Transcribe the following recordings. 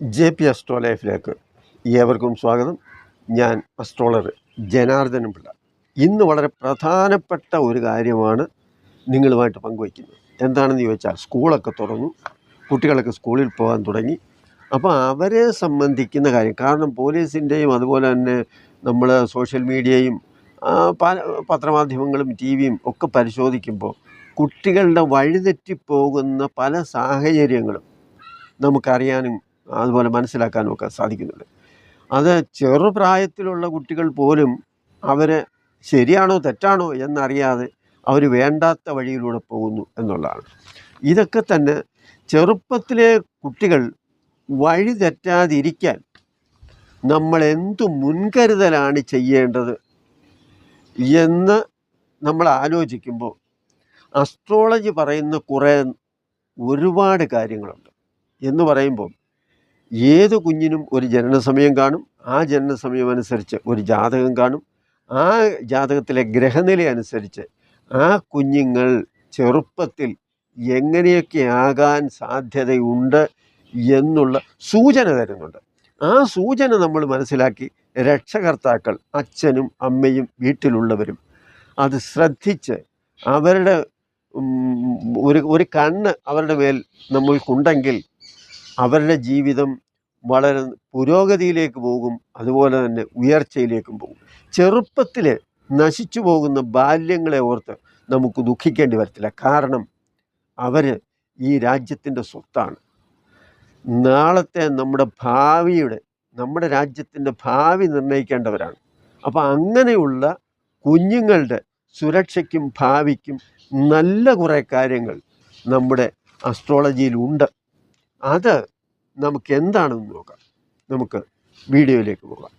J P astro ലൈഫിലേക്ക് ഏവർക്കും സ്വാഗതം. ഞാൻ അസ്ട്രോളർ ജനാർദ്ദനം പിള്ള. ഇന്ന് വളരെ പ്രധാനപ്പെട്ട ഒരു കാര്യമാണ് നിങ്ങളുമായിട്ട് പങ്കുവയ്ക്കുന്നത്. എന്താണെന്ന് ചോദിച്ചാൽ സ്കൂളൊക്കെ തുറന്നു. കുട്ടികളൊക്കെ സ്കൂളിൽ പോകാൻ തുടങ്ങി. അപ്പോൾ അവരെ സംബന്ധിക്കുന്ന കാര്യം കാരണം പോലീസിന്റെയും അതുപോലെ തന്നെ നമ്മൾ സോഷ്യൽ മീഡിയയും പത്രമാധ്യമങ്ങളും ടി വിയും ഒക്കെ പരിശോധിക്കുമ്പോൾ കുട്ടികളുടെ വഴിതെറ്റിപ്പോകുന്ന പല സാഹചര്യങ്ങളും നമുക്കറിയാനും അതുപോലെ മനസ്സിലാക്കാനും ഒക്കെ സാധിക്കുന്നുണ്ട്. അത് ചെറുപ്രായത്തിലുള്ള കുട്ടികൾ പോലും അവർ ശരിയാണോ തെറ്റാണോ എന്നറിയാതെ അവർ വേണ്ടാത്ത വഴിയിലൂടെ പോകുന്നു എന്നുള്ളതാണ്. ഇതൊക്കെ തന്നെ ചെറുപ്പത്തിലെ കുട്ടികൾ വഴി തെറ്റാതിരിക്കാൻ നമ്മൾ എന്തു മുൻകരുതലാണ് ചെയ്യേണ്ടത് എന്ന് നമ്മൾ ആലോചിക്കുമ്പോൾ അസ്ട്രോളജി പറയുന്ന കുറേ ഒരുപാട് കാര്യങ്ങളുണ്ട് എന്ന് പറയുമ്പോൾ ഏത് കുഞ്ഞിനും ഒരു ജനനസമയം കാണും. ആ ജനനസമയം അനുസരിച്ച് ഒരു ജാതകം കാണും. ആ ജാതകത്തിലെ ഗ്രഹനില അനുസരിച്ച് ആ കുഞ്ഞുങ്ങൾ ചെറുപ്പത്തിൽ എങ്ങനെയൊക്കെ ആകാൻ സാധ്യതയുണ്ട് എന്നുള്ള സൂചന തരുന്നുണ്ട്. ആ സൂചന നമ്മൾ മനസ്സിലാക്കി രക്ഷകർത്താക്കൾ അച്ഛനും അമ്മയും വീട്ടിലുള്ളവരും അത് ശ്രദ്ധിച്ച് അവരുടെ ഒരു ഒരു കണ്ണ് അവരുടെ മേൽ നമ്മൾക്കുണ്ടെങ്കിൽ അവരുടെ ജീവിതം വളരെ പുരോഗതിയിലേക്ക് പോകും അതുപോലെ തന്നെ ഉയർച്ചയിലേക്കും പോകും. ചെറുപ്പത്തിൽ നശിച്ചു പോകുന്ന ബാല്യങ്ങളെ ഓർത്ത് നമുക്ക് ദുഃഖിക്കേണ്ടി വരത്തില്ല. കാരണം അവർ ഈ രാജ്യത്തിന്റെ സ്വത്താണ്. നാളത്തെ നമ്മുടെ ഭാവിയുടെ നമ്മുടെ രാജ്യത്തിന്റെ ഭാവി നിർണയിക്കേണ്ടവരാണ്. അപ്പോൾ അങ്ങനെയുള്ള കുഞ്ഞുങ്ങളുടെ സുരക്ഷയ്ക്കും ഭാവിക്കും നല്ല കുറേ കാര്യങ്ങൾ നമ്മുടെ അസ്ട്രോളജിയിലുണ്ട് അത് നമുക്ക് എന്താണെന്ന് നോക്കാം. നമുക്ക് വീഡിയോയിലേക്ക് പോകാം.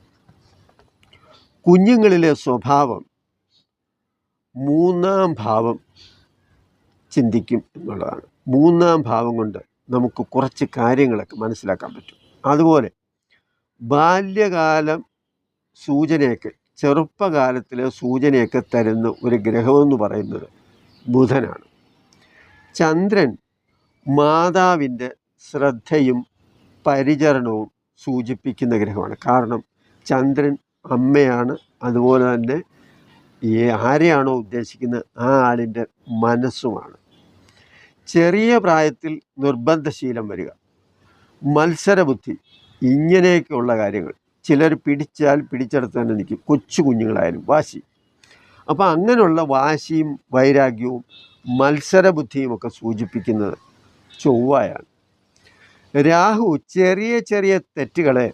കുഞ്ഞുങ്ങളിലെ സ്വഭാവം മൂന്നാം ഭാവം ചിന്തിക്കും എന്നുള്ളതാണ്. മൂന്നാം ഭാവം കൊണ്ട് നമുക്ക് കുറച്ച് കാര്യങ്ങളൊക്കെ മനസ്സിലാക്കാൻ പറ്റും. അതുപോലെ ബാല്യകാലം സൂചനയൊക്കെ ചെറുപ്പകാലത്തിലെ സൂചനയൊക്കെ തരുന്ന ഒരു ഗ്രഹമെന്ന് പറയുന്നത് ബുധനാണ്. ചന്ദ്രൻ മാതാവിന്റെ ശ്രദ്ധയും പരിചരണവും സൂചിപ്പിക്കുന്ന ഗ്രഹമാണ്. കാരണം ചന്ദ്രൻ അമ്മയാണ്. അതുപോലെ തന്നെ ഈ ആരെയാണോ ഉദ്ദേശിക്കുന്നത് ആ ആളിന്റെ മനസ്സുമാണ്. ചെറിയ പ്രായത്തിൽ നിർബന്ധശീലം വരിക മത്സരബുദ്ധി ഇങ്ങനെയൊക്കെയുള്ള കാര്യങ്ങൾ. ചിലർ പിടിച്ചാൽ പിടിച്ചെടുത്ത് തന്നെ നിൽക്കും. കൊച്ചു കുഞ്ഞുങ്ങളായാലും വാശി. അപ്പോൾ അങ്ങനെയുള്ള വാശിയും വൈരാഗ്യവും മത്സരബുദ്ധിയും ഒക്കെ സൂചിപ്പിക്കുന്നത് ചൊവ്വയാണ്. രാഹു ചെറിയ ചെറിയ തെറ്റുകളെ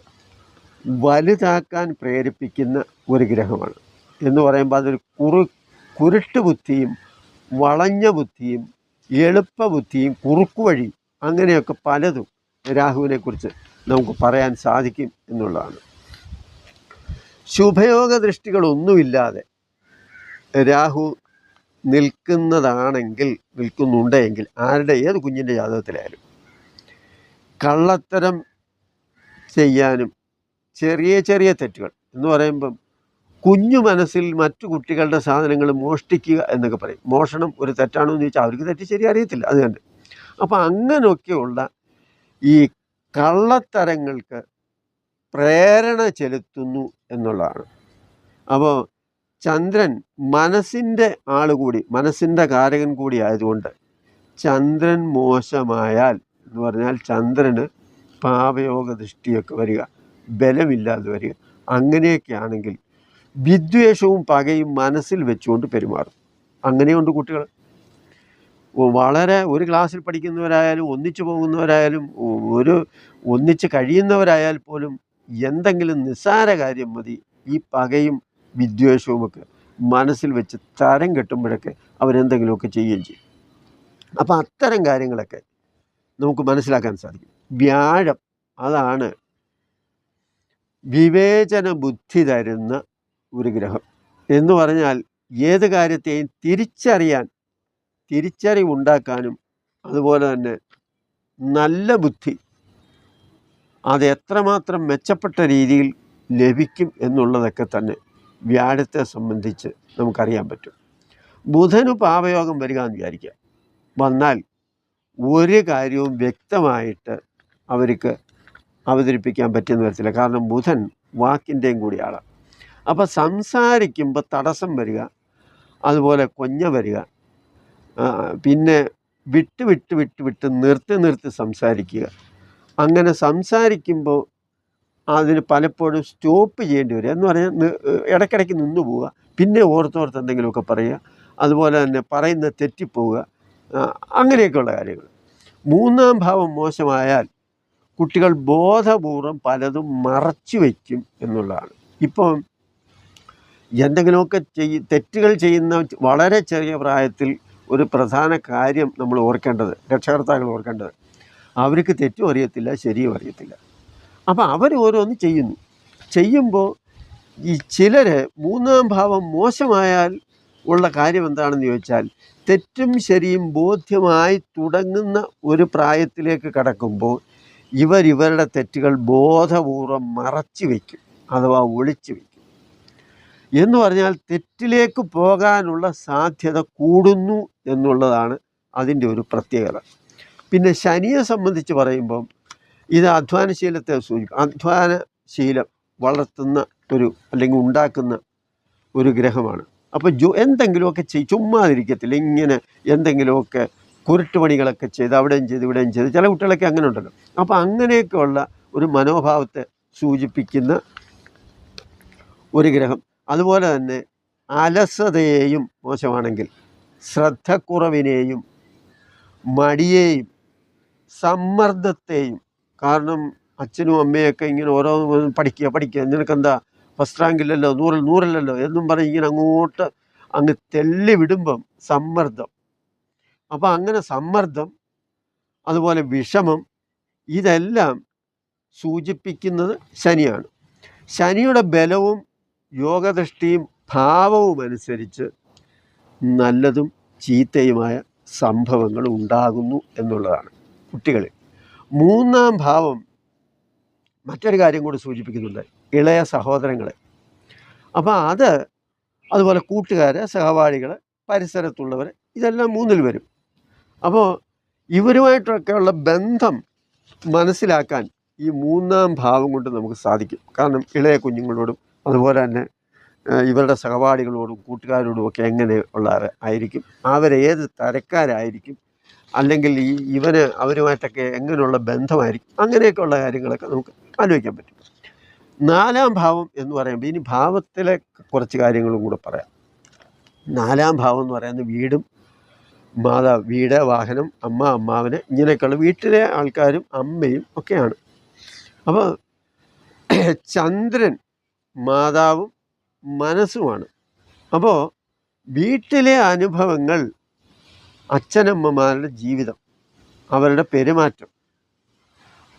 വലുതാക്കാൻ പ്രേരിപ്പിക്കുന്ന ഒരു ഗ്രഹമാണ്. എന്ന് പറയുമ്പോൾ അതൊരു കുറു കുരുട്ട് ബുദ്ധിയും വളഞ്ഞ ബുദ്ധിയും എളുപ്പ ബുദ്ധിയും കുറുക്കുവഴി അങ്ങനെയൊക്കെ പലതും രാഹുവിനെക്കുറിച്ച് നമുക്ക് പറയാൻ സാധിക്കും എന്നുള്ളതാണ്. ശുഭയോഗ ദൃഷ്ടികളൊന്നുമില്ലാതെ രാഹു നിൽക്കുന്നതാണെങ്കിൽ നിൽക്കുന്നുണ്ടെങ്കിൽ ആരുടെ ഏത് കുഞ്ഞിന്റെ ജാതകത്തിലായാലും കള്ളത്തരം ചെയ്യാനും ചെറിയ ചെറിയ തെറ്റുകൾ എന്ന് പറയുമ്പം കുഞ്ഞു മനസ്സിൽ മറ്റു കുട്ടികളുടെ സാധനങ്ങൾ മോഷ്ടിക്കുക എന്നൊക്കെ പറയും. മോഷണം ഒരു തെറ്റാണോ എന്ന് ചോദിച്ചാൽ അവർക്ക് തെറ്റ് ശരി അറിയത്തില്ല അത് തന്നെ അപ്പോൾ അങ്ങനെയൊക്കെയുള്ള ഈ കള്ളത്തരങ്ങൾക്ക് പ്രേരണ ചെലുത്തുന്നു എന്നുള്ളതാണ്. അപ്പോൾ ചന്ദ്രൻ മനസ്സിന്റെ ആൾ കൂടി മനസ്സിന്റെ കാരകൻ കൂടി ആയതുകൊണ്ട് ചന്ദ്രൻ മോശമായാൽ എന്ന് പറഞ്ഞാൽ ചന്ദ്രന് പാപയോഗ ദൃഷ്ടിയൊക്കെ വരിക ബലമില്ലാതെ വരിക. അങ്ങനെയൊക്കെ ആണെങ്കിൽ വിദ്വേഷവും പകയും മനസ്സിൽ വെച്ചുകൊണ്ട് പെരുമാറും. അങ്ങനെയുണ്ട് കുട്ടികൾ. വളരെ ഒരു ക്ലാസ്സിൽ പഠിക്കുന്നവരായാലും ഒന്നിച്ചു പോകുന്നവരായാലും ഒരു ഒന്നിച്ച് കഴിയുന്നവരായാൽ പോലും എന്തെങ്കിലും നിസ്സാര കാര്യം മതി. ഈ പകയും വിദ്വേഷവുമൊക്കെ മനസ്സിൽ വെച്ച് തരം കെട്ടുമ്പോഴൊക്കെ അവരെന്തെങ്കിലുമൊക്കെ ചെയ്യുകയും ചെയ്യും. അപ്പോൾ അത്തരം കാര്യങ്ങളൊക്കെ നമുക്ക് മനസ്സിലാക്കാൻ സാധിക്കും. വ്യാഴം അതാണ് വിവേചന ബുദ്ധി തരുന്ന ഒരു ഗ്രഹം. എന്ന് പറഞ്ഞാൽ ഏത് കാര്യത്തെയും തിരിച്ചറിയാൻ തിരിച്ചറിവുണ്ടാക്കാനും അതുപോലെ തന്നെ നല്ല ബുദ്ധി അത് എത്രമാത്രം മെച്ചപ്പെട്ട രീതിയിൽ ലഭിക്കും എന്നുള്ളതൊക്കെ തന്നെ വ്യാഴത്തെ സംബന്ധിച്ച് നമുക്കറിയാൻ പറ്റും. ബുധന് പാവയോഗം വരിക എന്ന് വിചാരിക്കുക. വന്നാൽ ഒരു കാര്യവും വ്യക്തമായിട്ട് അവർക്ക് അവതരിപ്പിക്കാൻ പറ്റുന്ന വരത്തില്ല കാരണം ബുധൻ വാക്കിന്റെയും കൂടിയാണ് അപ്പോൾ സംസാരിക്കുമ്പോൾ തടസ്സം വരിക അതുപോലെ കൊഞ്ഞ വരിക പിന്നെ വിട്ട് വിട്ട് വിട്ട് വിട്ട് നിർത്തി നിർത്തി സംസാരിക്കുക. അങ്ങനെ സംസാരിക്കുമ്പോൾ അതിന് പലപ്പോഴും സ്റ്റോപ്പ് ചെയ്യേണ്ടി വരിക. എന്ന് പറഞ്ഞാൽ ഇടയ്ക്കിടയ്ക്ക് നിന്ന് പോവുക. പിന്നെ ഓർത്തോർത്ത് എന്തെങ്കിലുമൊക്കെ പറയുക. അതുപോലെ തന്നെ പറയുന്ന തെറ്റിപ്പോവുക. അങ്ങനെയൊക്കെയുള്ള കാര്യങ്ങൾ. മൂന്നാം ഭാവം മോശമായാൽ കുട്ടികൾ ബോധപൂർവം പലതും മറച്ചു വയ്ക്കും എന്നുള്ളതാണ്. ഇപ്പം എന്തെങ്കിലുമൊക്കെ ചെയ് തെറ്റുകൾ ചെയ്യുന്ന വളരെ ചെറിയ പ്രായത്തിൽ ഒരു പ്രധാന കാര്യം നമ്മൾ ഓർക്കേണ്ടത് രക്ഷകർത്താക്കൾ ഓർക്കേണ്ടത് അവർക്ക് തെറ്റും അറിയത്തില്ല ശരിയും അറിയത്തില്ല. അപ്പോൾ അവർ ഓരോന്ന് ചെയ്യുന്നു. ചെയ്യുമ്പോൾ ഈ ചിലർ മൂന്നാം ഭാവം മോശമായാൽ ഉള്ള കാര്യം എന്താണെന്ന് ചോദിച്ചാൽ തെറ്റും ശരിയും ബോധ്യമായി തുടങ്ങുന്ന ഒരു പ്രായത്തിലേക്ക് കടക്കുമ്പോൾ ഇവർ തെറ്റുകൾ ബോധപൂർവം മറച്ചു വയ്ക്കും അഥവാ ഒളിച്ചു വയ്ക്കും എന്ന് പറഞ്ഞാൽ തെറ്റിലേക്ക് പോകാനുള്ള സാധ്യത കൂടുന്നു എന്നുള്ളതാണ് അതിന്റെ ഒരു പ്രത്യേകത. പിന്നെ ശനിയെ സംബന്ധിച്ച് പറയുമ്പം ഇത് അധ്വാനശീലത്തെ സൂചിക്കും അധ്വാനശീലം വളർത്തുന്ന ഒരു അല്ലെങ്കിൽ ഉണ്ടാക്കുന്ന ഒരു ഗ്രഹമാണ്. അപ്പോൾ ജോ എന്തെങ്കിലുമൊക്കെ ചെയ് ചുമ്മാതിരിക്കത്തില്ല. ഇങ്ങനെ എന്തെങ്കിലുമൊക്കെ കുരുട്ടുപണികളൊക്കെ ചെയ്ത് അവിടെയും ചെയ്ത് ഇവിടെയും ചെയ്ത് ചില കുട്ടികളൊക്കെ അങ്ങനെ ഉണ്ടല്ലോ അപ്പോൾ അങ്ങനെയൊക്കെയുള്ള ഒരു മനോഭാവത്തെ സൂചിപ്പിക്കുന്ന ഒരു ഗ്രഹം. അതുപോലെ തന്നെ അലസതയെയും മോശമാണെങ്കിൽ ശ്രദ്ധക്കുറവിനെയും മടിയെയും സമ്മർദ്ദത്തെയും. കാരണം അച്ഛനും അമ്മയൊക്കെ ഇങ്ങനെ ഓരോ പഠിക്കുക പഠിക്കുക. നിനക്കെന്താ ഫസ്റ്റ് റാങ്കില്ലല്ലോ നൂറിൽ നൂറില്ലല്ലോ എന്നും പറഞ്ഞ് ഇങ്ങനെ അങ്ങോട്ട് അങ്ങ് തെല്ലി വിടുമ്പം സമ്മർദ്ദം. അപ്പം അങ്ങനെ സമ്മർദ്ദം അതുപോലെ വിഷമം ഇതെല്ലാം സൂചിപ്പിക്കുന്നത് ശനിയാണ്. ശനിയുടെ ബലവും യോഗദൃഷ്ടിയും ഭാവവും അനുസരിച്ച് നല്ലതും ചീത്തയുമായ സംഭവങ്ങൾ ഉണ്ടാകുന്നു എന്നുള്ളതാണ് കുട്ടികളിൽ. മൂന്നാം ഭാവം മറ്റൊരു കാര്യം കൂടി സൂചിപ്പിക്കുന്നുണ്ട്. ഇളയ സഹോദരങ്ങളെ. അപ്പോൾ അത് അതുപോലെ കൂട്ടുകാർ സഹപാഠികൾ പരിസരത്തുള്ളവർ ഇതെല്ലാം മൂന്നിൽ വരും. അപ്പോൾ ഇവരുമായിട്ടൊക്കെയുള്ള ബന്ധം മനസ്സിലാക്കാൻ ഈ മൂന്നാം ഭാവം കൊണ്ട് നമുക്ക് സാധിക്കും. കാരണം ഇളയ കുഞ്ഞുങ്ങളോടും അതുപോലെ തന്നെ ഇവരുടെ സഹപാഠികളോടും കൂട്ടുകാരോടും ഒക്കെ എങ്ങനെയുള്ള ആയിരിക്കും? അവരേത് തരക്കാരായിരിക്കും? അല്ലെങ്കിൽ ഈ ഇവന് അവരുമായിട്ടൊക്കെ എങ്ങനെയുള്ള ബന്ധമായിരിക്കും? അങ്ങനെയൊക്കെയുള്ള കാര്യങ്ങളൊക്കെ നമുക്ക് ആലോചിക്കാൻ പറ്റും. നാലാം ഭാവം എന്ന് പറയുമ്പോൾ ഇനി ഭാവത്തിലെ കുറച്ച് കാര്യങ്ങളും കൂടെ പറയാം. നാലാം ഭാവം എന്ന് പറയുന്നത് വീടും മാതാ വീട് വാഹനം അമ്മ അമ്മാവന് ഇങ്ങനെയൊക്കെയുള്ള വീട്ടിലെ ആൾക്കാരും അമ്മയും ഒക്കെയാണ്. അപ്പോൾ ചന്ദ്രൻ മാതാവും മനസ്സുമാണ്. അപ്പോൾ വീട്ടിലെ അനുഭവങ്ങൾ അച്ഛനമ്മമാരുടെ ജീവിതം അവരുടെ പെരുമാറ്റം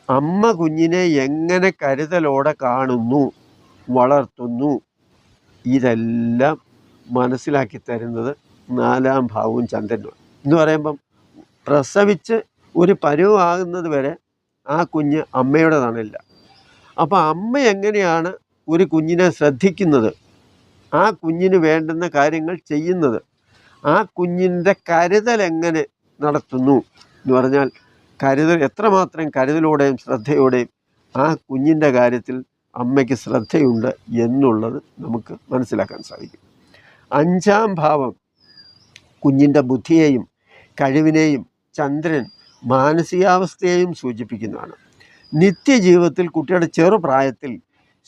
അമ്മ കുഞ്ഞിനെ എങ്ങനെ കരുതലോടെ കാണുന്നു വളർത്തുന്നു ഇതെല്ലാം മനസ്സിലാക്കി തരുന്നത് നാലാം ഭാവവും ചന്ദ്രനുമാണ്. എന്ന് പറയുമ്പം പ്രസവിച്ച് ഒരു പരുവാകുന്നത് വരെ ആ കുഞ്ഞ് അമ്മയുടെ തണലില്ല അപ്പോൾ അമ്മ എങ്ങനെയാണ് ഒരു കുഞ്ഞിനെ ശ്രദ്ധിക്കുന്നത് ആ കുഞ്ഞിന് വേണ്ടുന്ന കാര്യങ്ങൾ ചെയ്യുന്നത് ആ കുഞ്ഞിന്റെ കരുതൽ എങ്ങനെ നടത്തുന്നു എന്ന് പറഞ്ഞാൽ കരുതൽ എത്രമാത്രം കരുതലോടെയും ശ്രദ്ധയോടെയും ആ കുഞ്ഞിന്റെ കാര്യത്തിൽ അമ്മയ്ക്ക് ശ്രദ്ധയുണ്ട് എന്നുള്ളത് നമുക്ക് മനസ്സിലാക്കാൻ സാധിക്കും. അഞ്ചാം ഭാവം കുഞ്ഞിന്റെ ബുദ്ധിയെയും കഴിവിനെയും ചന്ദ്രൻ മാനസികാവസ്ഥയെയും സൂചിപ്പിക്കുന്നതാണ്. നിത്യജീവിതത്തിൽ കുട്ടിയുടെ ചെറുപ്രായത്തിൽ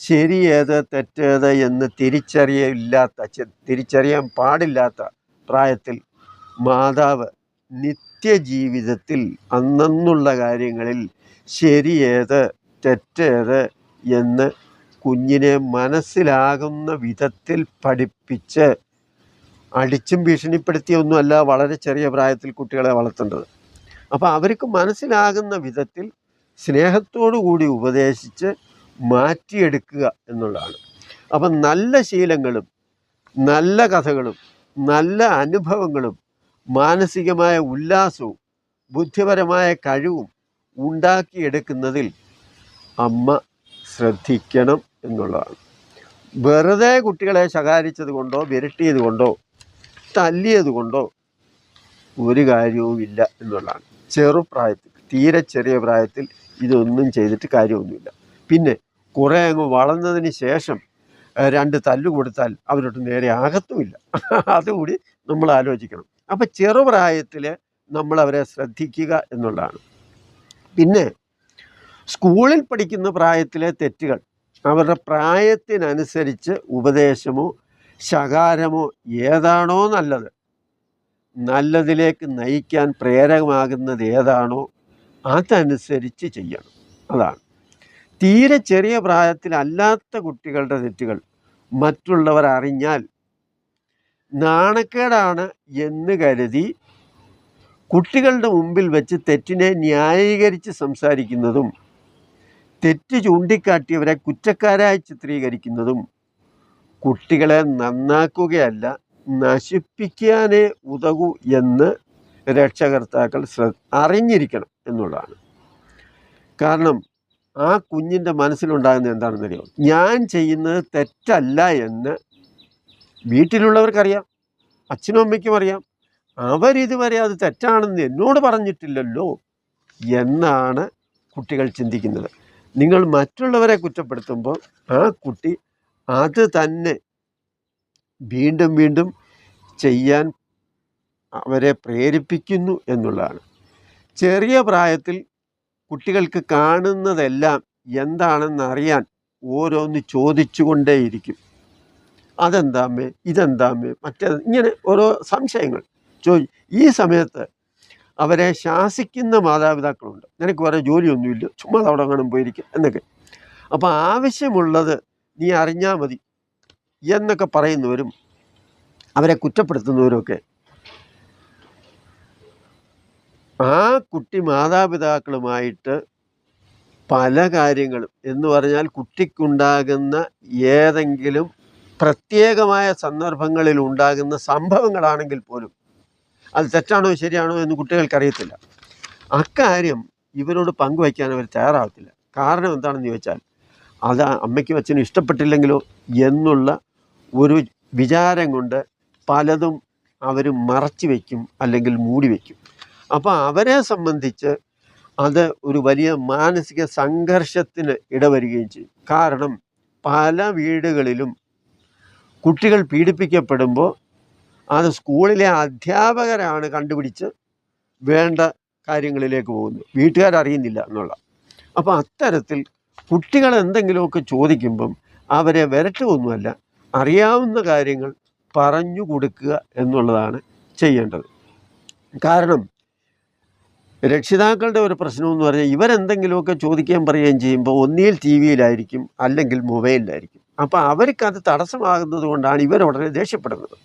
ശരിയേത് തെറ്റേത് എന്ന് തിരിച്ചറിയില്ലാത്ത തിരിച്ചറിയാൻ പാടില്ലാത്ത പ്രായത്തിൽ മാതാവ് നിത്യജീവിതത്തിൽ അന്നന്നുള്ള കാര്യങ്ങളിൽ ശരിയേത് തെറ്റേത് എന്ന് കുഞ്ഞിനെ മനസ്സിലാകുന്ന വിധത്തിൽ പഠിപ്പിച്ച് അടിച്ചും ഭീഷണിപ്പെടുത്തിയൊന്നുമല്ല വളരെ ചെറിയ പ്രായത്തിൽ കുട്ടികളെ വളർത്തേണ്ടത്. അപ്പോൾ അവർക്ക് മനസ്സിലാകുന്ന വിധത്തിൽ സ്നേഹത്തോടു കൂടി ഉപദേശിച്ച് മാറ്റിയെടുക്കുക എന്നുള്ളതാണ്. അപ്പം നല്ല ശീലങ്ങളും നല്ല കഥകളും നല്ല അനുഭവങ്ങളും മാനസികമായ ഉല്ലാസവും ബുദ്ധിപരമായ കഴിവും ഉണ്ടാക്കിയെടുക്കുന്നതിൽ അമ്മ ശ്രദ്ധിക്കണം എന്നുള്ളതാണ്. വെറുതെ കുട്ടികളെ ശകാരിച്ചത് കൊണ്ടോ വിരട്ടിയത് കൊണ്ടോ തല്ലിയത് കൊണ്ടോ ഒരു കാര്യവുമില്ല എന്നുള്ളതാണ്. ചെറുപ്രായത്തിൽ തീരെ ചെറിയ പ്രായത്തിൽ ഇതൊന്നും ചെയ്തിട്ട് കാര്യമൊന്നുമില്ല. പിന്നെ കുറേ അങ്ങ് വളർന്നതിന് ശേഷം രണ്ട് തല്ല് കൊടുത്താൽ അവരോട്ട് നേരെ ആകത്തുമില്ല. അതുകൂടി നമ്മൾ ആലോചിക്കണം. അപ്പം ചെറുപ്രായത്തിൽ നമ്മൾ അവരെ ശ്രദ്ധിക്കുക എന്നുള്ളതാണ്. പിന്നെ സ്കൂളിൽ പഠിക്കുന്ന പ്രായത്തിലെ തെറ്റുകൾ അവരുടെ പ്രായത്തിനനുസരിച്ച് ഉപദേശമോ ശകാരമോ ഏതാണോ നല്ലത്. നല്ലതിലേക്ക് നയിക്കാൻ പ്രേരകമാകുന്നത് ഏതാണോ അതനുസരിച്ച് ചെയ്യണം. അതാണ്. തീരെ ചെറിയ പ്രായത്തിലല്ലാത്ത കുട്ടികളുടെ തെറ്റുകൾ മറ്റുള്ളവർ അറിഞ്ഞാൽ നാണക്കേടാണ് എന്ന് കരുതി കുട്ടികളുടെ മുമ്പിൽ വെച്ച് തെറ്റിനെ ന്യായീകരിച്ച് സംസാരിക്കുന്നതും തെറ്റ് ചൂണ്ടിക്കാട്ടിയവരെ കുറ്റക്കാരായി ചിത്രീകരിക്കുന്നതും കുട്ടികളെ നന്നാക്കുകയല്ല നശിപ്പിക്കാനേ ഉതകൂ എന്ന് രക്ഷകർത്താക്കൾ ശ്ര അറിഞ്ഞിരിക്കണം എന്നുള്ളതാണ്. കാരണം ആ കുഞ്ഞിന്റെ മനസ്സിലുണ്ടാകുന്ന എന്താണെന്നറിയോ? ഞാൻ ചെയ്യുന്നത് തെറ്റല്ല എന്ന് വീട്ടിലുള്ളവർക്കറിയാം അച്ഛനും അമ്മയ്ക്കും അറിയാം. അവരിതുവരെ അത് തെറ്റാണെന്ന് എന്നോട് പറഞ്ഞിട്ടില്ലല്ലോ എന്നാണ് കുട്ടികൾ ചിന്തിക്കുന്നത്. നിങ്ങൾ മറ്റുള്ളവരെ കുറ്റപ്പെടുത്തുമ്പോൾ ആ കുട്ടി അത് തന്നെ വീണ്ടും വീണ്ടും ചെയ്യാൻ അവരെ പ്രേരിപ്പിക്കുന്നു എന്നുള്ളതാണ്. ചെറിയ പ്രായത്തിൽ കുട്ടികൾക്ക് കാണുന്നതെല്ലാം എന്താണെന്നറിയാൻ ഓരോന്ന് ചോദിച്ചുകൊണ്ടേയിരിക്കും. അതെന്താമ്മേ ഇതെന്താമേ മറ്റേ ഇങ്ങനെ ഓരോ സംശയങ്ങൾ. ചോദി ഈ സമയത്ത് അവരെ ശാസിക്കുന്ന മാതാപിതാക്കളുണ്ട്. നിനക്ക് വേറെ ജോലിയൊന്നുമില്ല. ചുമ്മാ അവിടെ കാണും പോയിരിക്കും എന്നൊക്കെ. അപ്പോൾ ആവശ്യമുള്ളത് നീ അറിഞ്ഞാൽ മതി എന്നൊക്കെ പറയുന്നവരും അവരെ കുറ്റപ്പെടുത്തുന്നവരുമൊക്കെ ആ കുട്ടി മാതാപിതാക്കളുമായിട്ട് പല കാര്യങ്ങളും എന്ന് പറഞ്ഞാൽ കുട്ടിക്കുണ്ടാകുന്ന ഏതെങ്കിലും പ്രത്യേകമായ സന്ദർഭങ്ങളിൽ ഉണ്ടാകുന്ന സംഭവങ്ങളാണെങ്കിൽ പോലും അത് തെറ്റാണോ ശരിയാണോ എന്ന് കുട്ടികൾക്കറിയത്തില്ല അക്കാര്യം ഇവരോട് പങ്കുവയ്ക്കാൻ അവർ തയ്യാറാവത്തില്ല. കാരണം എന്താണെന്ന് ചോദിച്ചാൽ അത് അമ്മയ്ക്കും അച്ഛനും ഇഷ്ടപ്പെട്ടില്ലെങ്കിലോ എന്നുള്ള ഒരു വിചാരം കൊണ്ട് പലതും അവർ മറച്ചു വയ്ക്കും അല്ലെങ്കിൽ മൂടി വയ്ക്കും. അപ്പോൾ അവരെ സംബന്ധിച്ച് അത് ഒരു വലിയ മാനസിക സംഘർഷത്തിന് ഇടവരികയും ചെയ്യും. കാരണം പല വീടുകളിലും കുട്ടികൾ പീഡിപ്പിക്കപ്പെടുമ്പോൾ അത് സ്കൂളിലെ അധ്യാപകരാണ് കണ്ടുപിടിച്ച് വേണ്ട കാര്യങ്ങളിലേക്ക് പോകുന്നത്. വീട്ടുകാരറിയുന്നില്ല എന്നുള്ള. അപ്പോൾ അത്തരത്തിൽ കുട്ടികൾ എന്തെങ്കിലുമൊക്കെ ചോദിക്കുമ്പം അവരെ വരട്ടുമൊന്നുമല്ല അറിയാവുന്ന കാര്യങ്ങൾ പറഞ്ഞു കൊടുക്കുക എന്നുള്ളതാണ് ചെയ്യേണ്ടത്. കാരണം രക്ഷിതാക്കളുടെ ഒരു പ്രശ്നമെന്ന് പറഞ്ഞാൽ ഇവരെന്തെങ്കിലുമൊക്കെ ചോദിക്കാൻ പറയുകയും ചെയ്യുമ്പോൾ ഒന്നിയിൽ ടി വിയിലായിരിക്കും അല്ലെങ്കിൽ മൊബൈലിലായിരിക്കും. അപ്പോൾ അവർക്ക് അത് തടസ്സമാകുന്നത് കൊണ്ടാണ് ഇവർ ഉടനെ ദേഷ്യപ്പെടുന്നത്.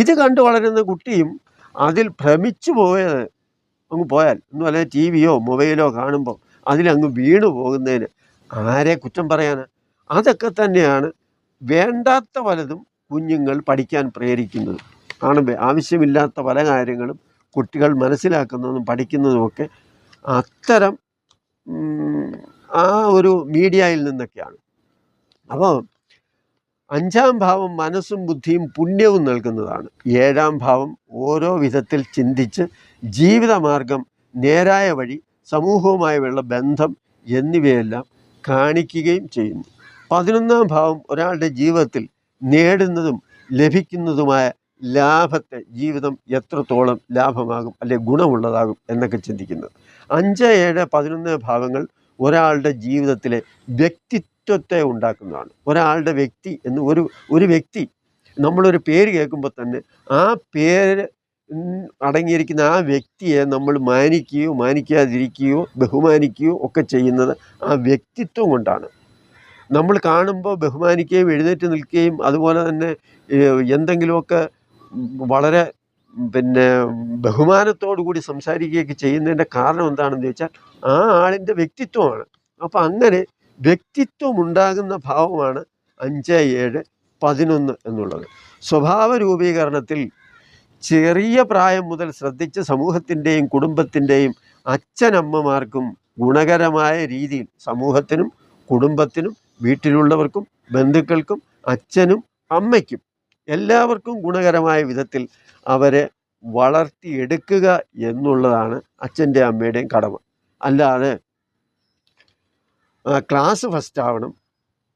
ഇത് കണ്ടു വളരുന്ന കുട്ടിയും അതിൽ ഭ്രമിച്ചു പോയത് അങ്ങ് പോയാൽ എന്ന് പറഞ്ഞാൽ ടി വിയോ മൊബൈലോ കാണുമ്പോൾ അതിലങ്ങ് വീണു പോകുന്നതിന് ആരെ കുറ്റം പറയാന്? അതൊക്കെ തന്നെയാണ് വേണ്ടാത്ത പലതും കുഞ്ഞുങ്ങൾ പഠിക്കാൻ പ്രേരിക്കുന്നത്. ആണ് ആവശ്യമില്ലാത്ത പല കാര്യങ്ങളും കുട്ടികൾ മനസ്സിലാക്കുന്നതും പഠിക്കുന്നതുമൊക്കെ അത്തരം ആ ഒരു മീഡിയയിൽ നിന്നൊക്കെയാണ്. അപ്പോൾ അഞ്ചാം ഭാവം മനസ്സും ബുദ്ധിയും പുണ്യവും നൽകുന്നതാണ്. ഏഴാം ഭാവം ഓരോ വിധത്തിൽ ചിന്തിച്ച് ജീവിതമാർഗം നേരായ വഴി സമൂഹവുമായുള്ള ബന്ധം എന്നിവയെല്ലാം കാണിക്കുകയും ചെയ്യുന്നു. പതിനൊന്നാം ഭാവം ഒരാളുടെ ജീവിതത്തിൽ നേടുന്നതും ലഭിക്കുന്നതുമായ ലാഭത്തെ ജീവിതം എത്രത്തോളം ലാഭമാകും അല്ലെ ഗുണമുള്ളതാകും എന്നൊക്കെ ചിന്തിക്കുന്നത്. അഞ്ച് ഏഴ് പതിനൊന്ന് ഭാവങ്ങൾ ഒരാളുടെ ജീവിതത്തിലെ വ്യക്തിത്വത്തെ ഉണ്ടാക്കുന്നതാണ്. ഒരാളുടെ വ്യക്തി എന്ന് ഒരു ഒരു വ്യക്തി നമ്മളൊരു പേര് കേൾക്കുമ്പോൾ തന്നെ ആ പേര് അടങ്ങിയിരിക്കുന്ന ആ വ്യക്തിയെ നമ്മൾ മാനിക്കുകയോ മാനിക്കാതിരിക്കുകയോ ബഹുമാനിക്കുകയോ ഒക്കെ ചെയ്യുന്നത് ആ വ്യക്തിത്വം കൊണ്ടാണ്. നമ്മൾ കാണുമ്പോൾ ബഹുമാനിക്കുകയും എഴുന്നേറ്റ് നിൽക്കുകയും അതുപോലെ തന്നെ എന്തെങ്കിലുമൊക്കെ വളരെ പിന്നെ ബഹുമാനത്തോടു കൂടി സംസാരിക്കുകയൊക്കെ ചെയ്യുന്നതിന്റെ കാരണം എന്താണെന്ന് ചോദിച്ചാൽ ആ ആളിന്റെ വ്യക്തിത്വമാണ്. അപ്പോൾ അങ്ങനെ വ്യക്തിത്വം ഉണ്ടാകുന്ന ഭാവമാണ് അഞ്ച് ഏഴ് പതിനൊന്ന് എന്നുള്ളത്. സ്വഭാവ രൂപീകരണത്തിൽ ചെറിയ പ്രായം മുതൽ ശ്രദ്ധിച്ച് സമൂഹത്തിന്റെയും കുടുംബത്തിന്റെയും അച്ഛനമ്മമാർക്കും ഗുണകരമായ രീതിയിൽ സമൂഹത്തിനും കുടുംബത്തിനും വീട്ടിലുള്ളവർക്കും ബന്ധുക്കൾക്കും അച്ഛനും അമ്മയ്ക്കും എല്ലാവർക്കും ഗുണകരമായ വിധത്തിൽ അവരെ വളർത്തിയെടുക്കുക എന്നുള്ളതാണ് അച്ഛന്റെ അമ്മയുടെയും കടമ. അല്ലാതെ ക്ലാസ് ഫസ്റ്റ് ആവണം.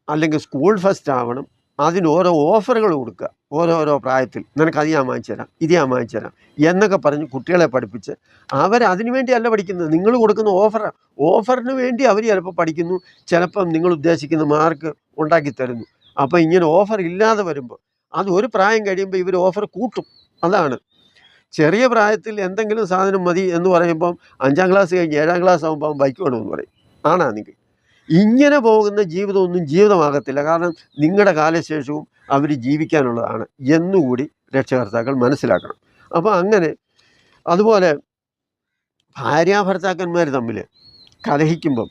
അല്ലെങ്കിൽ സ്കൂൾ ഫസ്റ്റ് ആവണം. അതിന് ഓരോ ഓഫറുകൾ കൊടുക്കുക. ഓരോരോ പ്രായത്തിൽ. നിനക്ക് അത് ഞാൻ വാങ്ങിച്ചു തരാം ഇത് ഞാൻ വാങ്ങിച്ചു തരാം എന്നൊക്കെ പറഞ്ഞ് കുട്ടികളെ പഠിപ്പിച്ച് അവർ അതിനു വേണ്ടിയല്ല പഠിക്കുന്നത്. നിങ്ങൾ കൊടുക്കുന്ന ഓഫർ ഓഫറിന് വേണ്ടി അവർ ചിലപ്പോൾ പഠിക്കുന്നു. ചിലപ്പം നിങ്ങൾ ഉദ്ദേശിക്കുന്ന മാർക്ക് ഉണ്ടാക്കി തരുന്നു. അപ്പോൾ ഇങ്ങനെ ഓഫർ ഇല്ലാതെ വരുമ്പോൾ അത് ഒരു പ്രായം കഴിയുമ്പോൾ ഇവർ ഓഫർ കൂട്ടും. അതാണ്. ചെറിയ പ്രായത്തിൽ എന്തെങ്കിലും സാധനം മതി എന്ന് പറയുമ്പം അഞ്ചാം ക്ലാസ് കഴിഞ്ഞ് ഏഴാം ക്ലാസ് ആകുമ്പോൾ ബൈക്ക് വേണമെന്ന് പറയും. ആണാണെങ്കിൽ ഇങ്ങനെ പോകുന്ന ജീവിതമൊന്നും ജീവിതമാകത്തില്ല. കാരണം നിങ്ങളുടെ കാലശേഷവും അവർ ജീവിക്കാനുള്ളതാണ് എന്നുകൂടി രക്ഷകർത്താക്കൾ മനസ്സിലാക്കണം. അപ്പോൾ അങ്ങനെ അതുപോലെ ഭാര്യാഭർത്താക്കന്മാർ തമ്മിൽ കലഹിക്കുമ്പം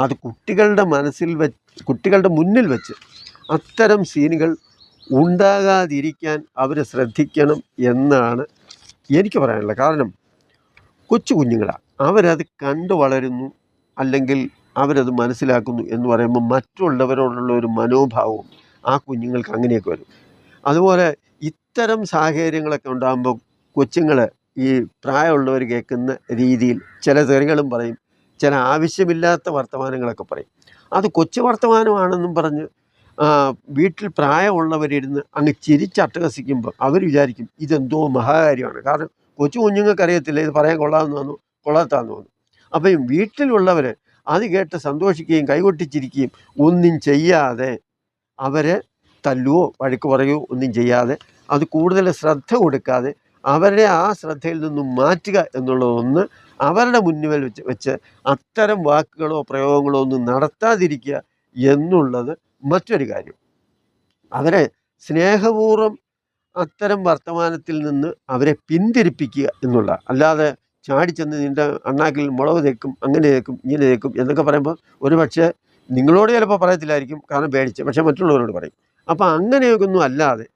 അത് കുട്ടികളുടെ മനസ്സിൽ വെച്ച് കുട്ടികളുടെ മുന്നിൽ വെച്ച് അത്തരം സീനുകൾ ഉണ്ടാകാതിരിക്കാൻ അവർ ശ്രദ്ധിക്കണം എന്നാണ് എനിക്ക് പറയാനുള്ളത്. കാരണം കൊച്ചു കുഞ്ഞുങ്ങളാണ് അവരത് കണ്ടു വളരുന്നു. അല്ലെങ്കിൽ അവരത് മനസ്സിലാക്കുന്നു എന്ന് പറയുമ്പോൾ മറ്റുള്ളവരോടുള്ള ഒരു മനോഭാവവും ആ കുഞ്ഞുങ്ങൾക്ക് അങ്ങനെയൊക്കെ വരും. അതുപോലെ ഇത്തരം സാഹചര്യങ്ങളൊക്കെ ഉണ്ടാകുമ്പോൾ കൊച്ചുങ്ങൾ ഈ പ്രായമുള്ളവർ കേൾക്കുന്ന രീതിയിൽ ചില തെറികളും പറയും ചില ആവശ്യമില്ലാത്ത വർത്തമാനങ്ങളൊക്കെ പറയും. അത് കൊച്ചു വർത്തമാനമാണെന്നും പറഞ്ഞ് വീട്ടിൽ പ്രായമുള്ളവരിരുന്ന് അങ്ങ് ചിരിച്ചട്ടഹസിക്കുമ്പോൾ അവർ വിചാരിക്കും ഇതെന്തോ മഹാകാര്യമാണ്. കാരണം കൊച്ചു കുഞ്ഞുങ്ങൾക്കറിയത്തില്ല ഇത് പറയാൻ കൊള്ളാമെന്ന് തോന്നുന്നു കൊള്ളാത്താന്ന് തോന്നുന്നു. അപ്പം വീട്ടിലുള്ളവർ അത് കേട്ട് സന്തോഷിക്കുകയും കൈകൊട്ടിച്ചിരിക്കുകയും ഒന്നും ചെയ്യാതെ അവരെ തല്ലുവോ വഴക്ക് പറയുകയോ ഒന്നും ചെയ്യാതെ അത് കൂടുതൽ ശ്രദ്ധ കൊടുക്കാതെ അവരെ ആ ശ്രദ്ധയിൽ നിന്നും മാറ്റുക എന്നുള്ളതൊന്ന് അവരുടെ മുന്നിൽ വെച്ച് വെച്ച് അത്തരം വാക്കുകളോ പ്രയോഗങ്ങളോ ഒന്നും നടത്താതിരിക്കുക എന്നുള്ളത് മറ്റൊരു കാര്യം. അവരെ സ്നേഹപൂർവം അത്തരം വർത്തമാനത്തിൽ നിന്ന് അവരെ പിന്തിരിപ്പിക്കുക എന്നുള്ള അല്ലാതെ ചാടിച്ചെന്ന് നിന്റെ അണ്ണാക്കിൽ മുളക് തേക്കും അങ്ങനെ തേക്കും ഇങ്ങനെ തേക്കും എന്നൊക്കെ പറയുമ്പോൾ ഒരു പക്ഷേ നിങ്ങളോട് ചിലപ്പോൾ പറയത്തില്ലായിരിക്കും. കാരണം പേടിച്ച്. പക്ഷേ മറ്റുള്ളവരോട് പറയും. അപ്പോൾ അങ്ങനെയൊന്നും അല്ലാതെ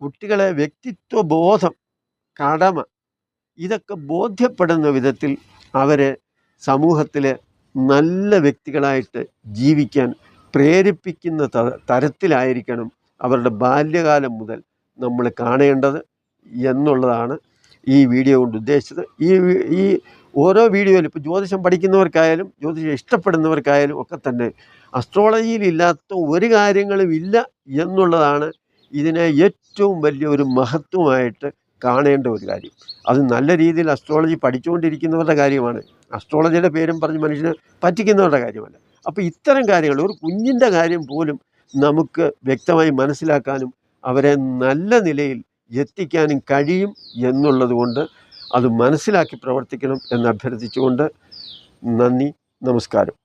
കുട്ടികളെ വ്യക്തിത്വ ബോധം കടമ ഇതൊക്കെ ബോധ്യപ്പെടുന്ന വിധത്തിൽ അവരെ സമൂഹത്തിലെ നല്ല വ്യക്തികളായിട്ട് ജീവിക്കാൻ പ്രേരിപ്പിക്കുന്ന തരത്തിലായിരിക്കണം അവരുടെ ബാല്യകാലം മുതൽ നമ്മൾ കാണേണ്ടത് എന്നുള്ളതാണ് ഈ വീഡിയോ കൊണ്ട് ഉദ്ദേശിച്ചത്. ഈ ഈ ഓരോ വീഡിയോയിലും ഇപ്പോൾ ജ്യോതിഷം പഠിക്കുന്നവർക്കായാലും ജ്യോതിഷം ഇഷ്ടപ്പെടുന്നവർക്കായാലും ഒക്കെ തന്നെ അസ്ട്രോളജിയിൽ ഇല്ലാത്ത ഒരു കാര്യങ്ങളും ഇല്ല എന്നുള്ളതാണ് ഇതിനെ ഏറ്റവും വലിയ ഒരു മഹത്വമായിട്ട് കാണേണ്ട ഒരു കാര്യം. അത് നല്ല രീതിയിൽ അസ്ട്രോളജി പഠിച്ചുകൊണ്ടിരിക്കുന്നവരുടെ കാര്യമാണ്. അസ്ട്രോളജിയുടെ പേരും പറഞ്ഞ് മനുഷ്യനെ പറ്റിക്കുന്നവരുടെ കാര്യമല്ല. അപ്പോൾ ഇത്തരം കാര്യങ്ങൾ ഒരു കുഞ്ഞിന്റെ കാര്യം പോലും നമുക്ക് വ്യക്തമായി മനസ്സിലാക്കാനും അവരെ നല്ല നിലയിൽ എത്തിക്കാനും കഴിയും എന്നുള്ളത് കൊണ്ട് അത് മനസ്സിലാക്കി പ്രവർത്തിക്കണം എന്ന് അഭ്യർത്ഥിച്ചുകൊണ്ട് നന്ദി നമസ്കാരം.